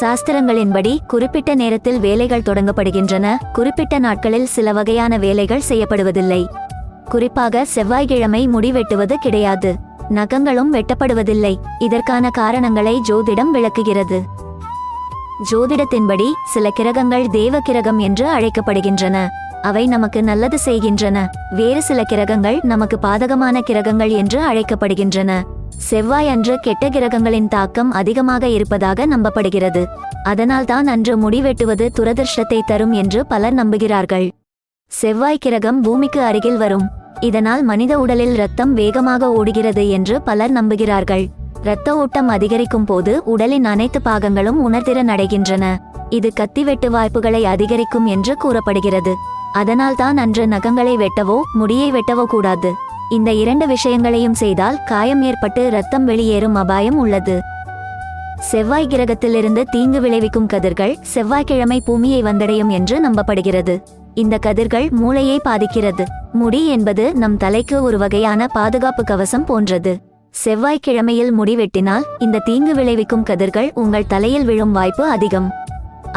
சாஸ்திரங்களின்படி குறிப்பிட்ட நேரத்தில் வேலைகள் தொடங்கப்படுகின்றன. குறிப்பிட்ட நாட்களில் சில வகையான வேலைகள் செய்யப்படுவதில்லை. குறிப்பாக செவ்வாய்க்கிழமை முடி வெட்டுவது கிடையாது. நகங்களும் வெட்டப்படுவதில்லை. இதற்கான காரணங்களை ஜோதிடம் விளக்குகிறது. ஜோதிடத்தின்படி சில கிரகங்கள் தேவ கிரகம் என்று அழைக்கப்படுகின்றன. அவை நமக்கு நல்லது செய்கின்றன. வேறு சில கிரகங்கள் நமக்கு பாதகமான கிரகங்கள் என்று அழைக்கப்படுகின்றன. செவ்வாய் அன்று கெட்ட கிரகங்களின் தாக்கம் அதிகமாக இருப்பதாக நம்பப்படுகிறது. அதனால்தான் அன்று முடி வெட்டுவது துரதிர்ஷ்டத்தை தரும் என்று பலர் நம்புகிறார்கள். செவ்வாய் கிரகம் பூமிக்கு அருகில் வரும். இதனால் மனித உடலில் ரத்தம் வேகமாக ஓடுகிறது என்று பலர் நம்புகிறார்கள். இரத்த ஓட்டம் அதிகரிக்கும் போது உடலின் அனைத்து பாகங்களும் உணர்திறன் அடைகின்றன. இது கத்திவெட்டு வாய்ப்புகளை அதிகரிக்கும் என்று கூறப்படுகிறது. அதனால்தான் அன்று நகங்களை வெட்டவோ முடியை வெட்டவோ கூடாது. இந்த இரண்டு விஷயங்களையும் செய்தால் காயம் ஏற்பட்டு ரத்தம் வெளியேறும் அபாயம் உள்ளது. செவ்வாய் கிரகத்திலிருந்து தீங்கு விளைவிக்கும் கதிர்கள் செவ்வாய்க்கிழமை பூமியை வந்தடையும் என்று நம்பப்படுகிறது. இந்த கதிர்கள் மூளையை பாதிக்கிறது. முடி என்பது நம் தலைக்கு ஒரு வகையான பாதுகாப்பு கவசம் போன்றது. செவ்வாய்க்கிழமையில் முடி வெட்டினால் இந்த தீங்கு விளைவிக்கும் கதிர்கள் உங்கள் தலையில் விழும் வாய்ப்பு அதிகம்.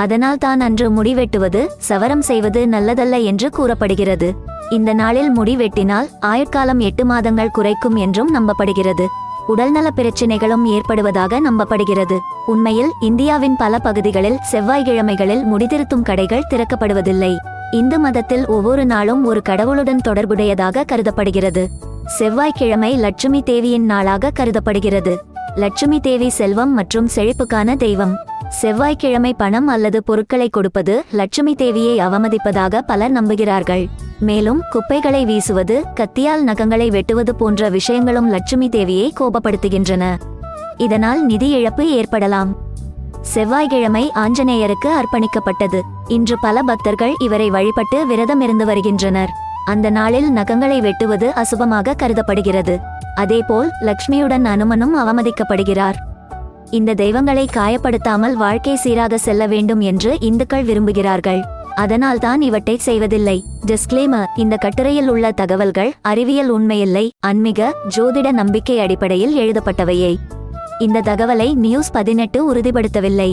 அதனால் தான் அன்று முடி வெட்டுவது சவரம் செய்வது நல்லதல்ல என்று கூறப்படுகிறது. இந்த நாளில் முடி வெட்டினால் ஆயுட்காலம் எட்டு மாதங்கள் குறைக்கும் என்றும் நம்பப்படுகிறது. உடல்நல பிரச்சினைகளும் ஏற்படுவதாக நம்பப்படுகிறது. உண்மையில் இந்தியாவின் பல பகுதிகளில் செவ்வாய்க்கிழமைகளில் முடிதிருத்தும் கடைகள் திறக்கப்படுவதில்லை. இந்து மதத்தில் ஒவ்வொரு நாளும் ஒரு கடவுளுடன் தொடர்புடையதாக கருதப்படுகிறது. செவ்வாய்க்கிழமை லட்சுமி தேவியின் நாளாக கருதப்படுகிறது. லட்சுமி தேவி செல்வம் மற்றும் செழிப்புக்கான தெய்வம். செவ்வாய்க்கிழமை பணம் அல்லது பொருட்களை கொடுப்பது லட்சுமி தேவியை அவமதிப்பதாக பலர் நம்புகிறார்கள். மேலும் குப்பைகளை வீசுவது கத்தியால் நகங்களை வெட்டுவது போன்ற விஷயங்களும் லட்சுமி தேவியை கோபப்படுத்துகின்றன. இதனால் நிதி இழப்பு ஏற்படலாம். செவ்வாய்க்கிழமை ஆஞ்சநேயருக்கு அர்ப்பணிக்கப்பட்டது. இன்று பல பக்தர்கள் இவரை வழிபட்டு விரதம் இருந்து வருகின்றனர். அந்த நாளில் நகங்களை வெட்டுவது அசுபமாக கருதப்படுகிறது. அதேபோல் லக்ஷ்மியுடன் அனுமனும் அவமதிக்கப்படுகிறார். இந்த தெய்வங்களை காயப்படுத்தாமல் வாழ்க்கை சீராக செல்ல வேண்டும் என்று இந்துக்கள் விரும்புகிறார்கள். அதனால்தான் இவற்றை செய்வதில்லை. டிஸ்க்ளேமர் இந்த கட்டுரையில் உள்ள தகவல்கள் அறிவியல் உண்மையில்லை அன்மிக ஜோதிட நம்பிக்கை அடிப்படையில் எழுதப்பட்டவையே. இந்த தகவலை நியூஸ் பதினெட்டு உறுதிப்படுத்தவில்லை.